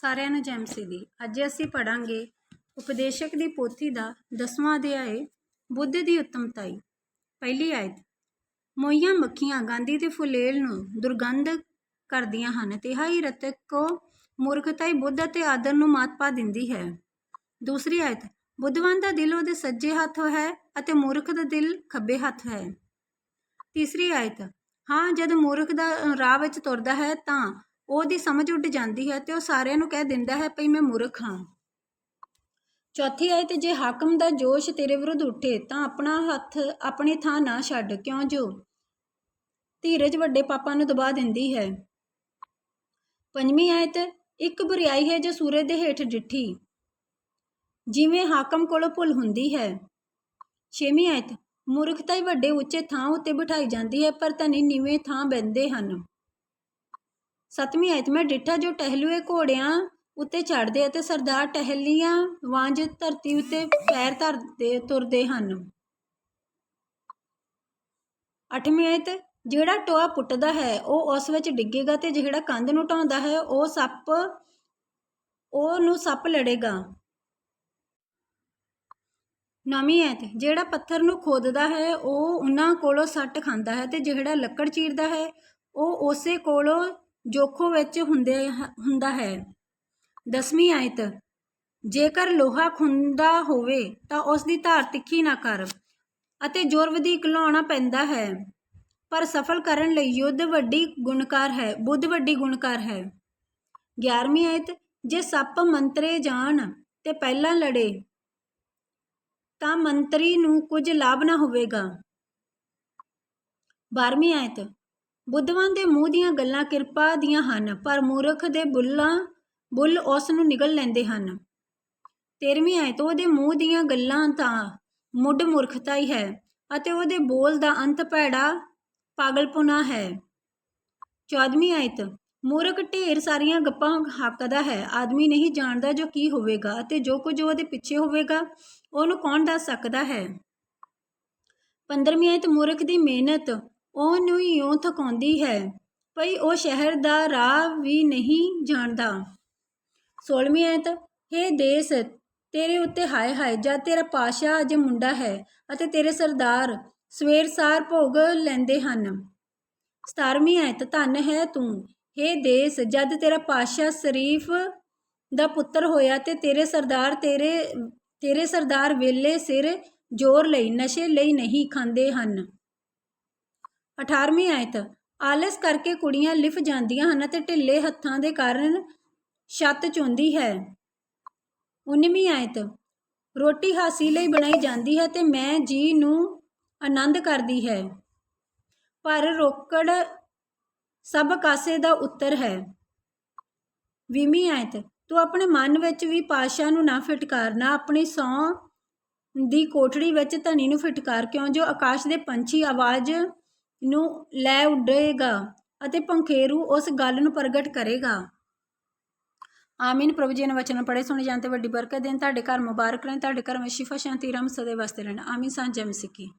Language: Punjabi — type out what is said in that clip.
ਸਾਰਿਆਂ ਨੂੰ ਜੈਮਸੀ ਦੀ। ਅੱਜ ਅਸੀਂ ਪੜਾਂਗੇ ਉਪਦੇਸ਼ਕ ਦੀ ਪੋਥੀ ਦਾ 10ਵਾਂ ਅਧਿਆਇ, ਬੁੱਧ ਦੀ ਉੱਤਮਤਾਈ। ਪਹਿਲੀ ਆਇਤ, ਮੋਈਆਂ ਮੱਖੀਆਂ ਗਾਂਧੀ ਦੇ ਫੁਲੇਲ ਨੂੰ ਦੁਰਗੰਧ ਕਰਦੀਆਂ ਹਨ ਤਿਹਾਈ ਰਤਕ ਕੋ ਮੂਰਖਤਾਈ ਬੁੱਧ ਅਤੇ ਆਦਰ ਨੂੰ ਮਾਤ ਪਾ ਦਿੰਦੀ ਹੈ। ਦੂਸਰੀ ਆਇਤ, ਬੁੱਧਵਾਨ ਦਾ ਦਿਲ ਉਹਦੇ ਸੱਜੇ ਹੱਥ ਹੈ ਅਤੇ ਮੂਰਖ ਦਾ ਦਿਲ ਖੱਬੇ ਹੱਥ ਹੈ। ਤੀਸਰੀ ਆਇਤ, ਹਾਂ ਜਦ ਮੂਰਖ ਦਾ ਰਾਹ ਵਿੱਚ ਤੁਰਦਾ ਹੈ ਤਾਂ ਉਹਦੀ ਸਮਝ ਉੱਡ ਜਾਂਦੀ ਹੈ ਤੇ ਉਹ ਸਾਰਿਆਂ ਨੂੰ ਕਹਿ ਦਿੰਦਾ ਹੈ, ਭਈ ਮੈਂ ਮੂਰਖ ਹਾਂ। ਚੌਥੀ ਆਇਤ ਜੇ ਹਾਕਮ ਦਾ ਜੋਸ਼ ਤੇਰੇ ਵਿਰੁੱਧ ਉੱਠੇ ਤਾਂ ਆਪਣਾ ਹੱਥ ਆਪਣੀ ਥਾਂ ਨਾ ਛੱਡ, ਕਿਉਂ ਜੋ? ਧੀਰਜ ਵੱਡੇ ਪਾਪਾਂ ਨੂੰ ਦਬਾ ਦਿੰਦੀ ਹੈ। ਪੰਜਵੀਂ ਆਇਤ ਇੱਕ ਬੁਰੀਆਈ ਹੈ ਜੋ ਸੂਰਜ ਦੇ ਹੇਠ ਡਿੱਠੀ। ਜਿਵੇਂ ਹਾਕਮ ਕੋਲੋਂ ਭੁੱਲ ਹੁੰਦੀ ਹੈ। ਛੇਵੀਂ ਆਇਤ ਮੂਰਖਤਾ ਹੀ ਵੱਡੇ ਉੱਚੇ ਥਾਂ ਉੱਤੇ ਬਿਠਾਈ ਜਾਂਦੀ ਹੈ, ਪਰ ਧਨੀ ਨੀਵੇਂ ਥਾਂ ਬਹਿੰਦੇ ਹਨ। ਸਤਵੀਂ ਆਇਤ, ਮੈਂ ਡਿੱਠਾ ਜੋ ਟਹਿਲੂਏ ਘੋੜਿਆਂ ਉੱਤੇ ਚੜਦੇ ਅਤੇ ਸਰਦਾਰ ਟਹਿਲੀਆਂ ਵਾਂਝ ਧਰਤੀ ਉੱਤੇ ਪੈਰ ਧਰਦੇ, ਤੁਰਦੇ ਹਨ। ਅੱਠਵੀਂ ਆਇਤ, ਜਿਹੜਾ ਟੋਆ ਪੁੱਟਦਾ ਹੈ, ਉਹ ਉਸ ਵਿੱਚ ਡਿੱਗੇਗਾ ਤੇ ਜਿਹੜਾ ਕੰਧ ਨੂੰ ਢਾਉਂਦਾ ਹੈ, ਉਹ ਸੱਪ, ਉਹ ਨੂੰ ਸੱਪ ਲੜੇਗਾ। ਨਵੀਂ ਐਤ ਜਿਹੜਾ ਪੱਥਰ ਨੂੰ ਖੋਦਦਾ ਹੈ, ਉਹ ਉਹਨਾਂ ਕੋਲੋਂ ਸੱਟ ਖਾਂਦਾ ਹੈ ਤੇ ਜਿਹੜਾ ਲੱਕੜ ਚੀਰਦਾ ਹੈ, ਉਹ ਉਸੇ ਕੋਲੋਂ ਜੋਖੋ ਵਿੱਚ ਹੁੰਦੇ ਹੁੰਦਾ ਹੈ। ਦਸਵੀਂ ਆਇਤ, ਜੇਕਰ ਲੋਹਾ ਖੁੰਦਾ ਹੋਵੇ ਤਾਂ ਉਸ ਦੀ ਧਾਰ ਤਿੱਖੀ ਨਾ ਕਰ ਅਤੇ ਜ਼ੋਰ ਵਧੀਕ ਲਾਉਣਾ ਪੈਂਦਾ ਹੈ। ਪਰ ਸਫਲ ਕਰਨ ਲਈ ਯੁੱਧ ਵੱਡੀ ਗੁਣਕਾਰ ਹੈ, ਬੁੱਧ ਵੱਡੀ ਗੁਣਕਾਰ ਹੈ। 11ਵੀਂ ਆਇਤ, ਜੇ ਸੱਪ ਮੰਤਰੇ ਜਾਣ ਤੇ ਪਹਿਲਾਂ ਲੜੇ ਤਾਂ ਮੰਤਰੀ ਨੂੰ ਕੁਝ ਲਾਭ ਨਾ ਹੋਵੇਗਾ। 12ਵੀਂ ਆਇਤ ਬੁੱਧਵਾਨ ਦੇ ਮੂੰਹ ਦੀਆਂ ਗੱਲਾਂ ਕਿਰਪਾ ਦੀਆਂ ਹਨ, ਪਰ ਮੂਰਖ ਦੇ ਬੁੱਲਾਂ, ਬੁੱਲ ਉਸ ਨੂੰ ਨਿਗਲ ਲੈਂਦੇ ਹਨ। 13ਵੀਂ ਆਇਤ, ਉਹਦੇ ਮੂੰਹ ਦੀਆਂ ਗੱਲਾਂ ਤਾਂ ਮੁੱਢ ਮੂਰਖਤਾ ਹੀ ਹੈ ਅਤੇ ਉਹਦੇ ਬੋਲ ਦਾ ਅੰਤ ਭੈੜਾ ਪਾਗਲਪੁਣਾ ਹੈ। 14ਵੀਂ ਆਇਤ, ਮੂਰਖ ਢੇਰ ਸਾਰੀਆਂ ਗੱਪਾਂ ਹਾਕਦਾ ਹੈ। ਆਦਮੀ ਨਹੀਂ ਜਾਣਦਾ ਜੋ ਕੀ ਹੋਵੇਗਾ ਅਤੇ ਜੋ ਕੁਝ ਉਹਦੇ ਪਿੱਛੇ ਹੋਵੇਗਾ, ਉਹਨੂੰ ਕੌਣ ਦੱਸ ਸਕਦਾ ਹੈ? 15ਵੀਂ ਆਇਤ, ਮੂਰਖ ਦੀ ਮਿਹਨਤ। ਉਹਨੂੰ ਇਉਂ ਥਕਾਉਂਦੀ ਹੈ, ਭਈ ਉਹ ਸ਼ਹਿਰ ਦਾ ਰਾਹ ਵੀ ਨਹੀਂ ਜਾਣਦਾ। 16ਵੀਂ ਆਇਤ ਹੇ ਦੇਸ, ਤੇਰੇ ਉੱਤੇ ਹਾਏ ਹਾਏ ਜਦ ਤੇਰਾ ਪਾਸ਼ਾ ਅਜੇ ਮੁੰਡਾ ਹੈ ਅਤੇ ਤੇਰੇ ਸਰਦਾਰ ਸਵੇਰ ਸਾਰ ਭੋਗ ਲੈਂਦੇ ਹਨ। 17ਵੀਂ ਆਇਤ ਧੰਨ ਹੈ ਤੂੰ, ਹੇ ਦੇਸ, ਜਦ ਤੇਰਾ ਪਾਸ਼ਾ ਸ਼ਰੀਫ ਦਾ ਪੁੱਤਰ ਹੋਇਆ ਤੇ ਤੇਰੇ ਸਰਦਾਰ ਤੇਰੇ ਤੇਰੇ ਸਰਦਾਰ ਵੇਲੇ ਸਿਰ ਜ਼ੋਰ ਲਈ, ਨਸ਼ੇ ਲਈ ਨਹੀਂ ਖਾਂਦੇ ਹਨ। 18ਵੀਂ ਆਇਤ। ਆਲਸ ਕਰਕੇ ਕੁੜੀਆਂ ਲਿਫ ਜਾਂਦੀਆਂ ਹਨ ਅਤੇ ਢਿੱਲੇ ਹੱਥਾਂ ਦੇ ਕਾਰਨ ਛੱਤ ਚੁੰਦੀ ਹੈ। 19ਵੀਂ ਆਇਤ। ਰੋਟੀ ਹਾਸੀ ਲਈ ਬਣਾਈ ਜਾਂਦੀ ਹੈ ਤੇ ਮੈਂ ਜੀ ਨੂੰ ਆਨੰਦ ਕਰਦੀ ਹੈ। ਪਰ ਰੋਕੜ ਸਭ ਕਾਸੇ ਦਾ ਉੱਤਰ ਹੈ। ਵੀਹਵੀਂ ਆਇਤ। ਤੂੰ ਆਪਣੇ ਮਨ ਵਿੱਚ ਵੀ ਪਾਸ਼ਾ ਨੂੰ ਨਾ ਫਿਟਕਾਰ, ਨਾ ਆਪਣੀ ਸੌ ਦੀ ਕੋਠੜੀ ਵਿੱਚ ਧਨੀ ਨੂੰ ਫਿਟਕਾਰ ਕਿਉਂ? ਜੋ ਆਕਾਸ਼ ਦੇ ਪੰਛੀ ਆਵਾਜ਼ ਨੂੰ ਲੈ ਉੱਡੇਗਾ ਅਤੇ ਪੰਖੇਰੂ ਉਸ ਗੱਲ ਨੂੰ ਪ੍ਰਗਟ ਕਰੇਗਾ। ਆਮੀਨ। ਪ੍ਰਭੂ ਜੀ ਨੇ ਵਚਨ ਪੜੇ ਸੁਣੇ ਜਾਣ ਤੇ ਵੱਡੀ ਬਰਕਤ ਦੇਣ। ਤੁਹਾਡੇ ਘਰ ਮੁਬਾਰਕ ਰਹਿਣ। ਤੁਹਾਡੇ ਘਰ ਵਿੱਚ ਸ਼ਿਫਾ ਸ਼ਾਂਤੀ ਰਮ ਸਦੇ ਵਸਦੇ ਰਹਿਣ। ਆਮੀਨ। ਸਾਂ ਜਮ ਸਿੱਕੀ